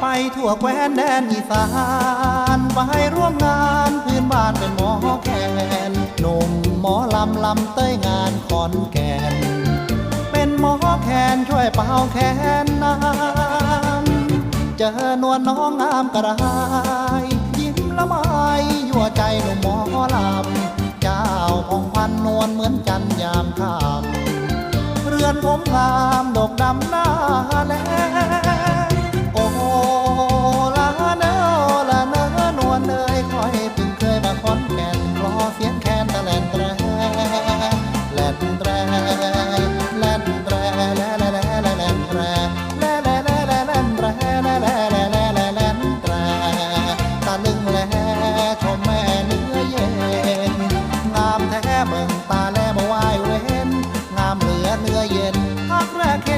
ไปทั่วแคว้นแดนอีสานไปร่วมงานพื้นบ้านเป็นหมอแคนหนุ่มหมอลำลำเต้ยงานขอนแก่น เป็นหมอแคนช่วยเป่าแคนน้ำเจอนวลน้องงามกระไรยิ้มละไมยั่วใจหนุ่มหมอลำเจ้าของพันนวลเหมือนจันยามค่ำเรือนผมงามดกดำหน้าแล อยเพิ่งเคยมาคอนแก่นคลอเสียงแคนตะแลนแตรแลนแตรแลนแตรแลแลแลแลแลนแตรแลแลแลแลแลนแตรแลแลแลแลแลแลนแตรตะลึงแลชมแม่เนื้อเย็นงามแท้เมืองตาแลบ่วายเว้นงามเหลือเนื้อเย็นทักแรก